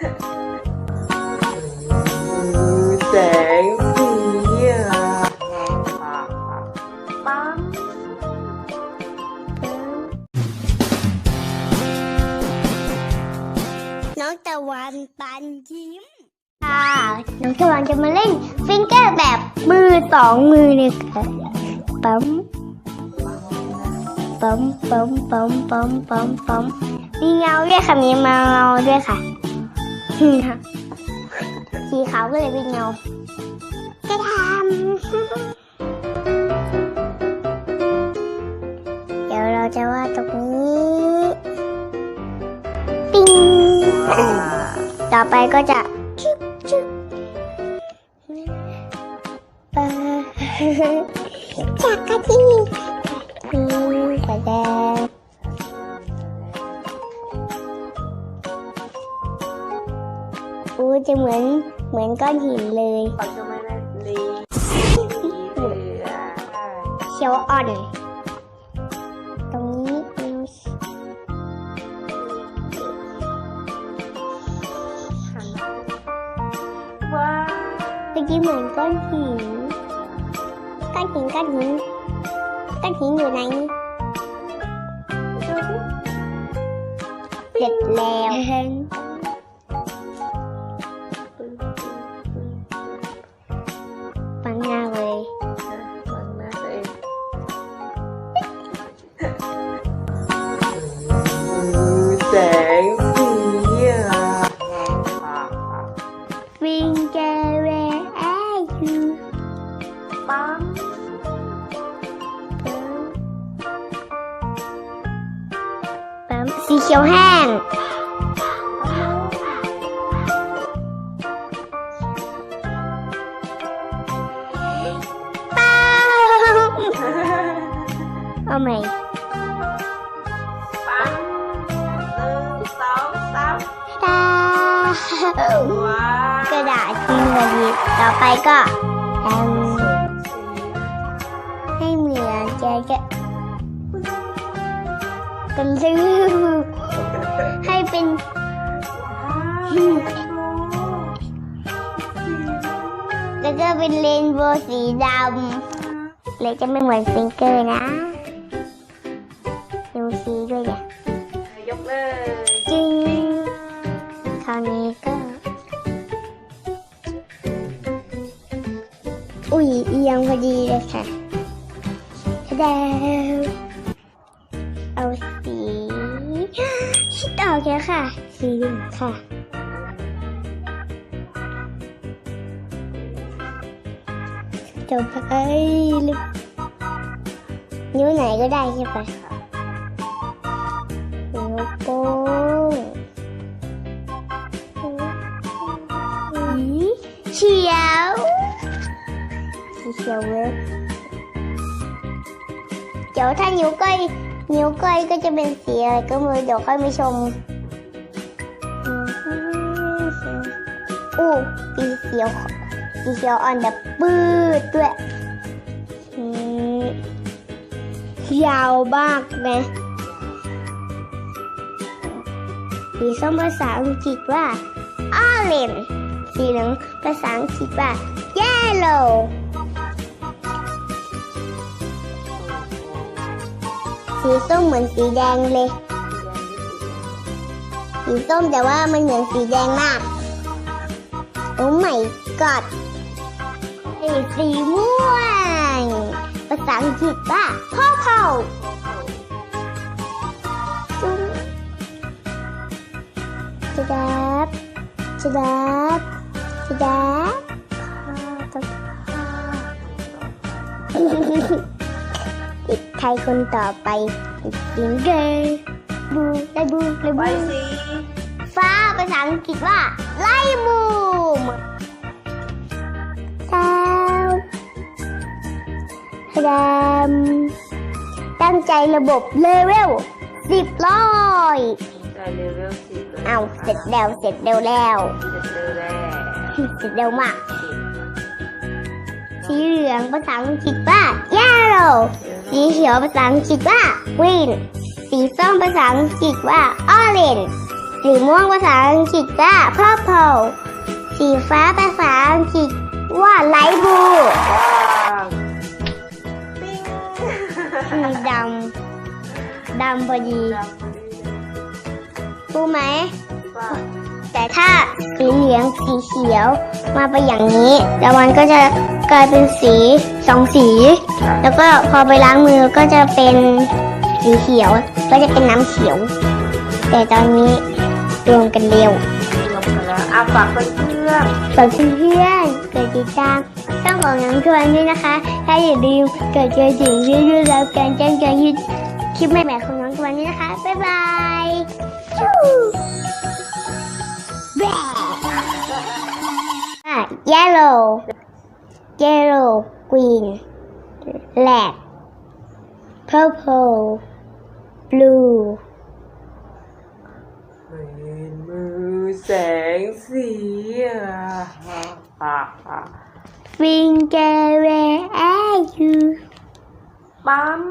แสงสีอะปังน้องตะวันปันยิ้ม ค่ะ น้องตะวันจะมาเล่นฟิงเกอร์แบบมือสองมือเลยค่ะปั๊มปั๊มปั๊มปั๊มปั๊มปั๊มปั๊มมีเงาด้วยค่ะ มีเงาด้วยค่ะ สีขาวก็เลยเป็นเงาจะทำเดี๋ยวเราจะวาดตรงนี้ปิ้งต่อไปก็จะชึบชึบปลาจากกะทิมีกระแดง อู้จะเหมือนเหมือนก้อนหินเลยเขาจะไม่ได้ลีสีเหลืองเขียวอ่อน ตรงนี้มีว้าวเมื่อกี้เหมือนก้อนหิน ก้อนหินก้อนหินก้อนหินอยู่ไหนเสร็จแล้ว ปั๊มสีเขียวแห้งป้าเอาใหม่ปังหนึ่งสองสามตาว้าวกระดาษจริงกระดิบต่อไปก็ทำให้เหมือนแกจันลือให้เป็นแล้วก็เป็นเรนโบว์สีดำเลยจะไม่เหมือนฟิงเกอร์นะ ดูสีด้วยเนี่ยยกเลยจึงคราวนี้ก็ อุ้ยเอียงพอดีเลยค่ะแดง ชิดออกแล้วค่ะ สีเหลืองค่ะ ต่อไปลูกนิ้วไหนก็ได้ใช่ปะนิ้วโป้งสีเขียวสีเขียวเว้ยเดี๋ยวถ้านิ้วก้อยนิ้วก้อยก็จะเป็นสีอะไรก็ไมือเดี๋ยวค่อยมาชม อู้สีเขียวสีเขียวอ่อนแบบปืดด้วยยาวมากนะสีส้มภาษาอังกฤษว่า orange สีเหลืองภาษาอังกฤษว่า yellow สีส้มเหมือนสีแดงเลย สีส้มแต่ว่ามันเหมือนสีแดงมาก โอ้ my god ไอ้สีม่วง ภาษาอังกฤษว่า purple จุ๊บจะดับจะดับจะดับอีกใครคนต่อไปอีกสิงเกอร์บูได้บูได้บบู ฟ้าภาษาอังกฤษว่า ไล่มูมดาวดำตั้งใจระบบเลเวลสิบร้อยได้เลเวลสิบเลยเอาเสร็จแล้วเสร็จเร็วแล้ว เสร็จเร็วแล้วเสร็จเร็วมาก สีเหลืองภาษาอังกฤษว่า yellow สีเขียวภาษาอังกฤษว่า green สีส้มภาษาอังกฤษว่า orange สีม่วงภาษาอังกฤษก็ purple สีฟ้าภาษาอังกฤษว่า light blue ว้าวปิ้งมีดำดำพอดีดำพอดีรู้ไหมว้าวแต่ถ้าสีเหลืองสีเขียวมาไปอย่างนี้แล้วมันก็จะกลายเป็นสีสองสี แล้วก็พอไปล้างมือก็จะเป็นสีเขียว ก็จะเป็นน้ำเขียว แต่ตอนนี้ รวมกันเร็วลงกันแล้วอะฝากเพื่อนฝากเพื่อนๆกดติดตามช่องของน้องชวนด้วยนะคะ ถ้าอย่าลืมกดกระดิ่งเรื่อยๆแล้วการแจ้งเตือนคลิปใหม่ๆของน้องชวนด้วยนะคะ บ๊ายบายชู้แบะอะ yellow yellow green red purple blue ๆเป็นมือ แสงสีอะอะอะ finger where are you ปั๊ม